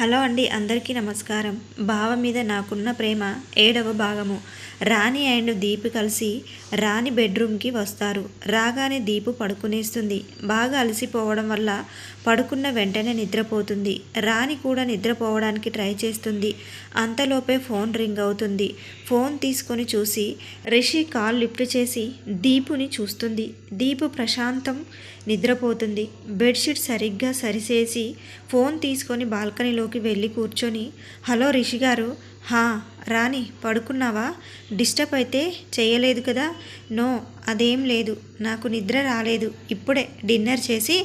Hello అండి అందరికీ నమస్కారం. బావ మీద నాకున్న ప్రేమ ఏడవ భాగము. రాణి అండ్ దీపు కలిసి రాణి బెడ్రూమ్కి వస్తారు. రాగానే దీపు పడుకునేస్తుంది. బాగా అలసిపోవడం వల్ల పడుకున్న వెంటనే నిద్రపోతుంది. రాణి కూడా నిద్రపోవడానికి ట్రై చేస్తుంది. అంతలోపే ఫోన్ రింగ్ అవుతుంది. ఫోన్ తీసుకొని చూసి రిషి కాల్ లిఫ్ట్ చేసి దీపుని చూస్తుంది. దీపు ప్రశాంతం నిద్రపోతుంది. బెడ్షీట్ సరిగ్గా సరిచేసి ఫోన్ తీసుకొని బాల్కనీలో రూమ్కి వెళ్ళి కూర్చొని హలో రిషి గారు హా రాణి పడుకున్నావా? డిస్టర్బ్ అయితే చేయలేదు కదా? నో అదేం లేదు నాకు నిద్ర రాలేదు ఇప్పుడే డిన్నర్ చేసి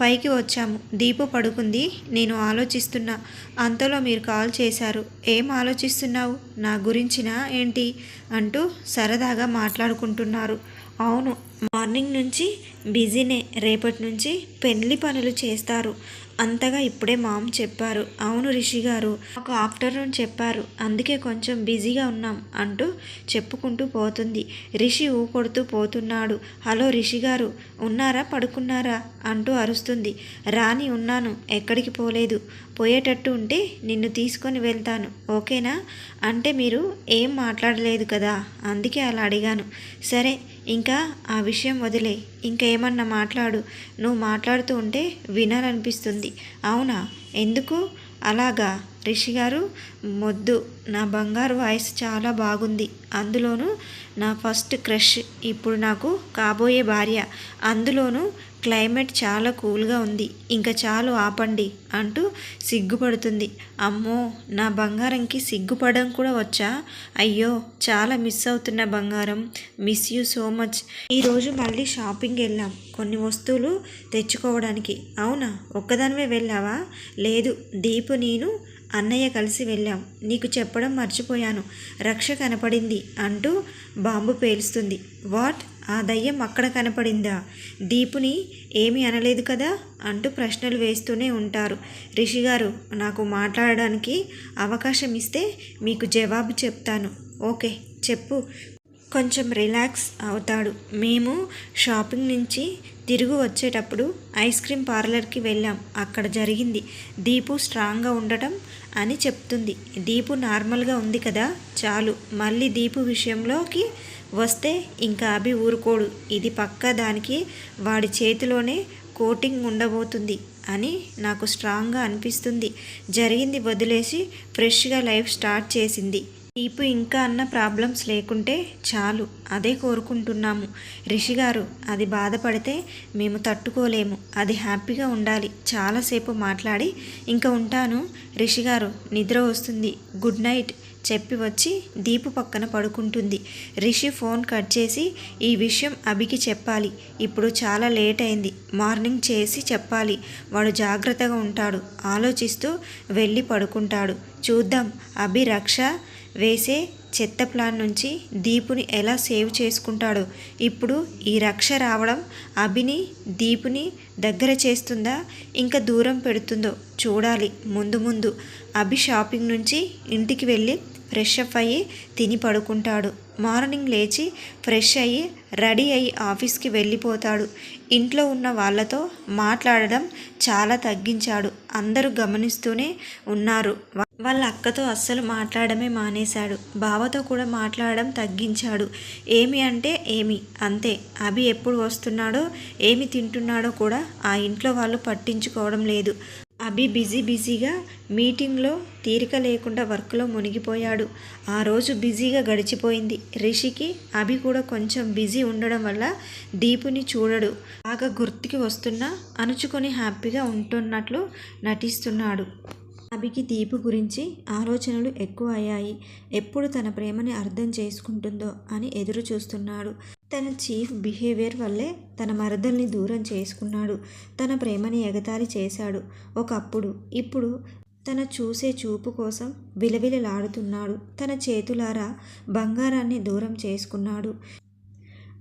పైకి వచ్చాము. దీపు పడుకుంది నేను ఆలోచిస్తున్నా. అంతలో మీరు కాల్ చేశారు. ఏం ఆలోచిస్తున్నావు? నా గురించినా ఏంటి? అంటూ సరదాగా మాట్లాడుకుంటున్నారు. అవును మార్నింగ్ నుంచి బిజీనే రేపటి నుంచి పెళ్ళి పనులు చేస్తారు. అంతగా ఇప్పుడే మామ్ చెప్పారు. అవును రిషి గారు మాకు ఆఫ్టర్నూన్ చెప్పారు. అందుకే కొంచెం బిజీగా ఉన్నాం అంటూ చెప్పుకుంటూ పోతుంది. రిషి ఊకొడుతూ పోతున్నాడు. హలో రిషి గారు ఉన్నారా? పడుకున్నారా? అంటూ అరుస్తుంది. రాని ఉన్నాను. ఎక్కడికి పోలేదు. పోయేటట్టు ఉంటే నిన్ను తీసుకొని వెళ్తాను. ఓకేనా? అంటే మీరు ఏం మాట్లాడలేదు కదా? అందుకే అలా అడిగాను. సరే ఇంకా ఆ విషయం విషయం వదిలే. ఇంకా ఏమన్నా మాట్లాడు. నువ్వు మాట్లాడుతూ ఉంటే వినాలనిపిస్తుంది. అవునా? ఎందుకు? అలాగా? రిషి గారు మొద్దు. నా బంగారు వాయిస్ చాలా బాగుంది. అందులోనూ నా ఫస్ట్ క్రష్. ఇప్పుడు నాకు కాబోయే భార్య. అందులోనూ క్లైమేట్ చాలా కూల్గా ఉంది. ఇంకా చాలు ఆపండి అంటూ సిగ్గుపడుతుంది. అమ్మో నా బంగారంకి సిగ్గుపడడం కూడా వచ్చా? అయ్యో చాలా మిస్ అవుతున్న బంగారం. Miss you so much. ఈరోజు మళ్ళీ షాపింగ్ వెళ్ళాం. కొన్ని వస్తువులు తెచ్చుకోవడానికి. అవునా? ఒక్కదానివే వెళ్ళావా? లేదు దీపు నేను అన్నయ్య కలిసి వెళ్ళాం. నీకు చెప్పడం మర్చిపోయాను. రక్ష కనపడింది అంటూ బాంబు పేలుస్తుంది. వాట్? ఆ దయ్యం అక్కడ కనపడిందా? దీపుని ఏమీ అనలేదు కదా? అంటూ ప్రశ్నలు వేస్తూనే ఉంటారు. రిషి గారు నాకు మాట్లాడడానికి అవకాశం ఇస్తే మీకు జవాబు చెప్తాను. ఓకే చెప్పు. కొంచెం రిలాక్స్ అవుతాడు. మేము షాపింగ్ నుంచి తిరుగు వచ్చేటప్పుడు ఐస్ క్రీమ్ పార్లర్కి వెళ్ళాం. అక్కడ జరిగింది. దీపు స్ట్రాంగ్గా ఉండటం అని చెప్తుంది. దీపు నార్మల్గా ఉంది కదా చాలు. మళ్ళీ దీపు విషయంలోకి వస్తే ఇంకా అభి ఊరుకోడు. ఇది పక్కా దానికి వాడి చేతిలోనే కోటింగ్ ఉండబోతుంది అని నాకు స్ట్రాంగ్గా అనిపిస్తుంది. జరిగింది వదిలేసి ఫ్రెష్గా లైఫ్ స్టార్ట్ చేసింది. దీపు ఇంకా అన్న ప్రాబ్లమ్స్ లేకుంటే చాలు అదే కోరుకుంటున్నాము. రిషి గారు అది బాధపడితే మేము తట్టుకోలేము. అది హ్యాపీగా ఉండాలి. చాలాసేపు మాట్లాడి ఇంకా ఉంటాను. రిషి గారు నిద్ర వస్తుంది. గుడ్ నైట్ చెప్పి వచ్చి దీపు పక్కన పడుకుంటుంది. రిషి ఫోన్ కట్ చేసి ఈ విషయం అభికి చెప్పాలి. ఇప్పుడు చాలా లేట్ అయింది. మార్నింగ్ చేసి చెప్పాలి. వాడు జాగ్రత్తగా ఉంటాడు. ఆలోచిస్తూ వెళ్ళి పడుకుంటాడు. చూద్దాం. అభి రక్ష వేసే చెత్త ప్లాన్ నుంచి దీపుని ఎలా సేవ్ చేసుకుంటాడో. ఇప్పుడు ఈ రక్ష రావడం అభిని దీపుని దగ్గర చేస్తుందా ఇంకా దూరం పెడుతుందో చూడాలి ముందు ముందు. అభి షాపింగ్ నుంచి ఇంటికి వెళ్ళి ఫ్రెష్ అప్ అయ్యి తిని పడుకుంటాడు. మార్నింగ్ లేచి ఫ్రెష్ అయ్యి రెడీ అయ్యి ఆఫీస్కి వెళ్ళిపోతాడు. ఇంట్లో ఉన్న వాళ్ళతో మాట్లాడడం చాలా తగ్గించాడు. అందరూ గమనిస్తూనే ఉన్నారు. వాళ్ళ అక్కతో అస్సలు మాట్లాడమే మానేశాడు. బావతో కూడా మాట్లాడడం తగ్గించాడు. ఏమి అంటే ఏమి? అంతే. అభి ఎప్పుడు వస్తున్నాడో ఏమి తింటున్నాడో కూడా ఆ ఇంట్లో వాళ్ళు పట్టించుకోవడం లేదు. అభి బిజీ బిజీగా మీటింగ్లో తీరిక లేకుండా వర్క్లో మునిగిపోయాడు. ఆ రోజు బిజీగా గడిచిపోయింది. రిషికి అభి కూడా కొంచెం బిజీ ఉండడం వల్ల దీపుని చూడడు. బాగా గుర్తుకి వస్తున్నా అణుచుకొని హ్యాపీగా ఉంటున్నట్లు నటిస్తున్నాడు. అభికి దీపు గురించి ఆలోచనలు ఎక్కువ అయ్యాయి ఎప్పుడు తన ప్రేమని అర్థం చేసుకుంటుందో అని ఎదురు చూస్తున్నాడు తన చీఫ్ బిహేవియర్ వల్లే తన మరదల్ని దూరం చేసుకున్నాడు. తన ప్రేమని ఎగతాళి చేశాడు. ఒకప్పుడు ఇప్పుడు తన చూసే చూపు కోసం విలవిలలాడుతున్నాడు. తన చేతులారా బంగారాన్ని దూరం చేసుకున్నాడు.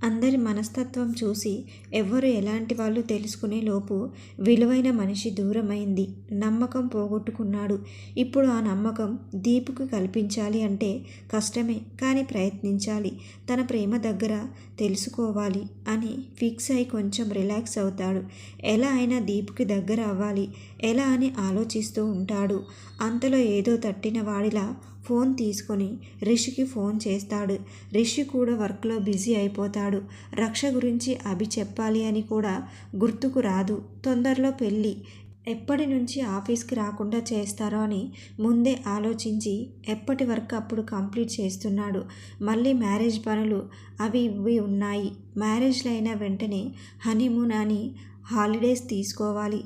అందరి మనస్తత్వం చూసి ఎవ్వరు ఎలాంటి వాళ్ళు తెలుసుకునే లోపు విలువైన మనిషి దూరమైంది. నమ్మకం పోగొట్టుకున్నాడు. ఇప్పుడు ఆ నమ్మకం దీపుకు కల్పించాలి అంటే కష్టమే కానీ ప్రయత్నించాలి. తన ప్రేమ దగ్గర తెలుసుకోవాలి అని ఫిక్స్ అయి కొంచెం రిలాక్స్ అవుతాడు. ఎలా అయినా దీపుకి దగ్గర అవ్వాలి. ఎలా అని ఆలోచిస్తూ ఉంటాడు. అంతలో ఏదో తట్టిన వాడిలా ఫోన్ తీసుకొని రిషికి ఫోన్ చేస్తాడు. రిషి కూడా వర్క్లో బిజీ అయిపోతాడు. రక్ష గురించి అభి చెప్పాలి అని కూడా గుర్తుకు రాదు. తొందరలో పెళ్ళి. ఎప్పటి నుంచి ఆఫీస్కి రాకుండా చేస్తారో అని ముందే ఆలోచించి ఎప్పటి వరకు అప్పుడు కంప్లీట్ చేస్తున్నాడు. మళ్ళీ మ్యారేజ్ పనులు అవి ఇవి ఉన్నాయి. మ్యారేజ్లు అయిన వెంటనే హనీమూన్ అని హాలిడేస్ తీసుకోవాలి.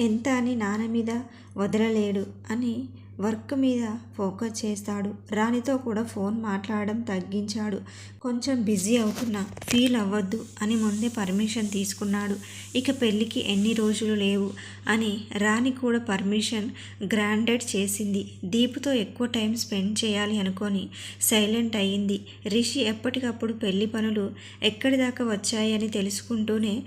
ఎంత అని నాన్న మీద వదలలేడు అని వర్క్ మీద ఫోకస్ చేస్తాడు. రాణితో కూడా ఫోన్ మాట్లాడడం తగ్గించాడు. కొంచెం బిజీ అవుతున్నా ఫీల్ అవ్వద్దు అని ముందే పర్మిషన్ తీసుకున్నాడు. ఇక పెళ్ళికి ఎన్ని రోజులు లేవు అని రాణి కూడా పర్మిషన్ గ్రాండెడ్ చేసింది. దీపుతో ఎక్కువ టైం స్పెండ్ చేయాలి అనుకొని సైలెంట్ అయ్యింది. రిషి ఎప్పటికప్పుడు పెళ్ళి పనులు ఎక్కడి దాకా వచ్చాయని తెలుసుకుంటూనే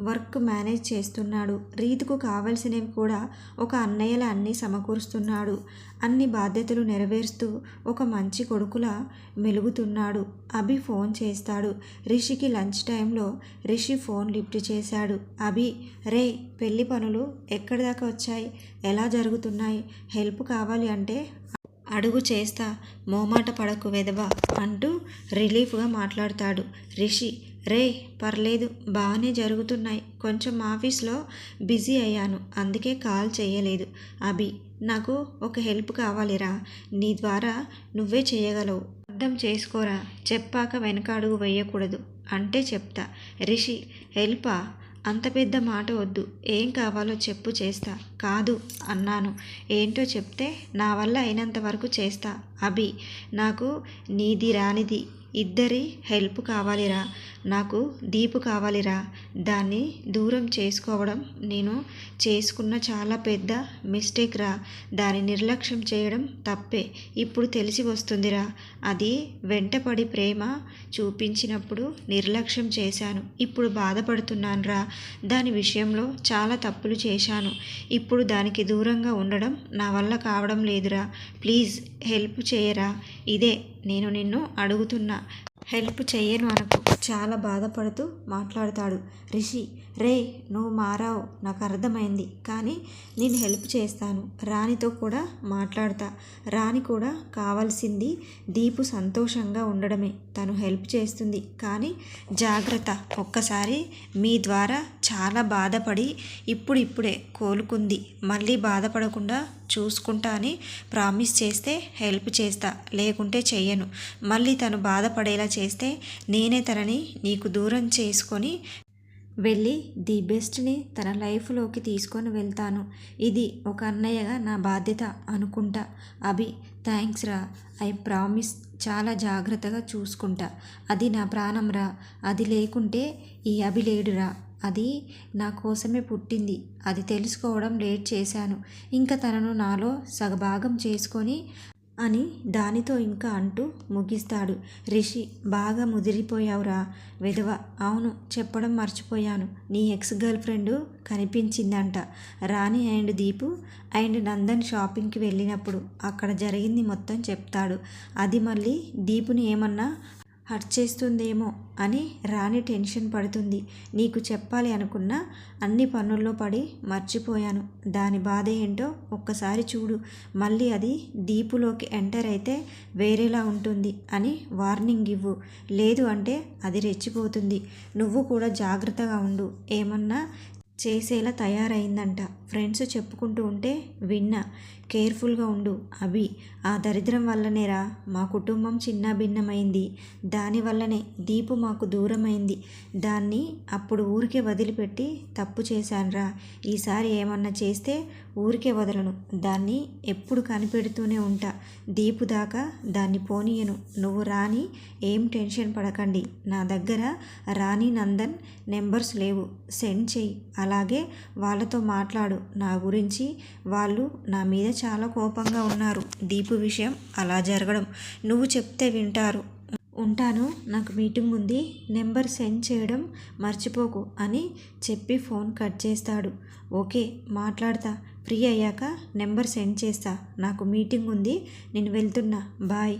వర్క్ మేనేజ్ చేస్తున్నాడు. రీతుకు కావలసినవి కూడా ఒక అన్నయ్యల అన్నీ సమకూరుస్తున్నాడు. అన్ని బాధ్యతలు నెరవేరుస్తూ ఒక మంచి కొడుకులా మెలుగుతున్నాడు. అభి ఫోన్ చేస్తాడు. రిషికి లంచ్ టైంలో రిషి ఫోన్ లిఫ్ట్ చేశాడు. అభి రే పెళ్ళి పనులు ఎక్కడి దాకా వచ్చాయి? ఎలా జరుగుతున్నాయి? హెల్ప్ కావాలి అంటే అడుగు చేస్తా. మోమాట పడకు వెదవా అంటూ రిలీఫ్గా మాట్లాడతాడు. రిషి రే పర్లేదు బాగానే జరుగుతున్నాయి. కొంచెం ఆఫీస్లో బిజీ అయ్యాను అందుకే కాల్ చేయలేదు. అభి నాకు ఒక హెల్ప్ కావాలిరా. నీ ద్వారా నువ్వే చేయగలవు. అర్థం చేసుకోరా? చెప్పాక వెనకాడుగు వేయకూడదు. అంటే చెప్తా. రిషి హెల్పా? అంత పెద్ద మాట వద్దు. ఏం కావాలో చెప్పు చేస్తా. కాదు అన్నాను. ఏంటో చెప్తే నా వల్ల అయినంత వరకు చేస్తా. అభి నాకు నీది రానిది. ఇద్దరి హెల్ప్ కావాలిరా నాకు దీపు కావాలిరా. దాన్ని దూరం చేసుకోవడం నేను చేసుకున్న చాలా పెద్ద మిస్టేక్ రా. దాని నిర్లక్ష్యం చేయడం తప్పే. ఇప్పుడు తెలిసి వస్తుందిరా. అది వెంటపడి ప్రేమ చూపించినప్పుడు నిర్లక్ష్యం చేశాను. ఇప్పుడు బాధపడుతున్నాను రా దాని విషయంలో చాలా తప్పులు చేశాను. ఇప్పుడు దానికి దూరంగా ఉండడం నా వల్ల కావడం లేదురా. ప్లీజ్ హెల్ప్ చేయరా. ఇదే నేను నిన్ను అడుగుతున్నా. హెల్ప్ చెయ్యను అనకు. చాలా బాధపడుతూ మాట్లాడతాడు. రిషి రే నువ్వు మారావు నాకు అర్థమైంది కానీ నేను హెల్ప్ చేస్తాను. రాణితో కూడా మాట్లాడతా. రాణి కూడా కావాల్సింది దీపు సంతోషంగా ఉండడమే. తను హెల్ప్ చేస్తుంది కానీ జాగ్రత్త. ఒక్కసారి మీ ద్వారా చాలా బాధపడి ఇప్పుడిప్పుడే కోలుకుంది. మళ్ళీ బాధపడకుండా చూసుకుంటా అని ప్రామిస్ చేస్తే హెల్ప్ చేస్తా. లేకుంటే చెయ్యను. మళ్ళీ తను బాధపడేలా చేస్తే నేనే తనని తనని నీకు దూరం చేసుకొని వెళ్ళి ది బెస్ట్ని తన లైఫ్లోకి తీసుకొని వెళ్తాను. ఇది ఒక అన్నయ్యగా నా బాధ్యత అనుకుంటా. అభి థ్యాంక్స్ రా. I promise. చాలా జాగ్రత్తగా చూసుకుంటా. అది నా ప్రాణం రా. అది లేకుంటే ఈ అభి లేడురా అది నా కోసమే పుట్టింది. అది తెలుసుకోవడం లేట్ చేశాను. ఇంకా తనను నాలో సగభాగం చేసుకొని అని దానితో ఇంకా అంటూ ముగిస్తాడు. రిషి బాగా ముదిరిపోయావురా విధవ. అవును చెప్పడం మర్చిపోయాను. నీ ఎక్స్ గర్ల్ ఫ్రెండ్ కనిపించిందంట. రాణి అండ్ దీపు అండ్ నందన్ షాపింగ్కి వెళ్ళినప్పుడు అక్కడ జరిగింది మొత్తం చెప్తాడు. అది మళ్ళీ దీపుని ఏమన్నా హర్ట్ చేస్తుందేమో అని రాణి టెన్షన్ పడుతుంది. నీకు చెప్పాలి అనుకున్న అన్ని పనుల్లో పడి మర్చిపోయాను. దాని బాధ ఏంటో ఒక్కసారి చూడు. మళ్ళీ అది దీపులోకి ఎంటర్ అయితే వేరేలా ఉంటుంది అని వార్నింగ్ ఇవ్వు. లేదు అంటే అది రెచ్చిపోతుంది. నువ్వు కూడా జాగ్రత్తగా ఉండు. ఏమన్నా చేసేలా తయారైందంట. ఫ్రెండ్స్ చెప్పుకుంటూ ఉంటే విన్నా కేర్ఫుల్గా ఉండు అభి ఆ దరిద్రం వల్లనేరా మా కుటుంబం చిన్న భిన్నమైంది. దానివల్లనే దీపు మాకు దూరమైంది. దాన్ని అప్పుడు ఊరికే వదిలిపెట్టి తప్పు చేశానురా. ఈసారి ఏమన్నా చేస్తే ఊరికే వదలను. దాన్ని ఎప్పుడు కనిపెడుతూనే ఉంటా. దీపు దాకా దాన్ని పోనీయను. నువ్వు రాని ఏం టెన్షన్ పడకండి. నా దగ్గర రాణి నందన్ నెంబర్స్ లేవు. సెండ్ చెయ్యి. అలాగే వాళ్ళతో మాట్లాడు. నా గురించి వాళ్ళు నా మీద చాలా కోపంగా ఉన్నారు. దీపు విషయం అలా జరగడం. నువ్వు చెప్తే వింటారు. ఉంటాను. నాకు మీటింగ్ ఉంది. నెంబర్ సెండ్ చేయడం మర్చిపోకు అని చెప్పి ఫోన్ కట్ చేస్తాడు. ఓకే మాట్లాడతా. ఫ్రీ అయ్యాక నెంబర్ సెండ్ చేస్తా. నాకు మీటింగ్ ఉంది. నేను వెళ్తున్నా. బాయ్.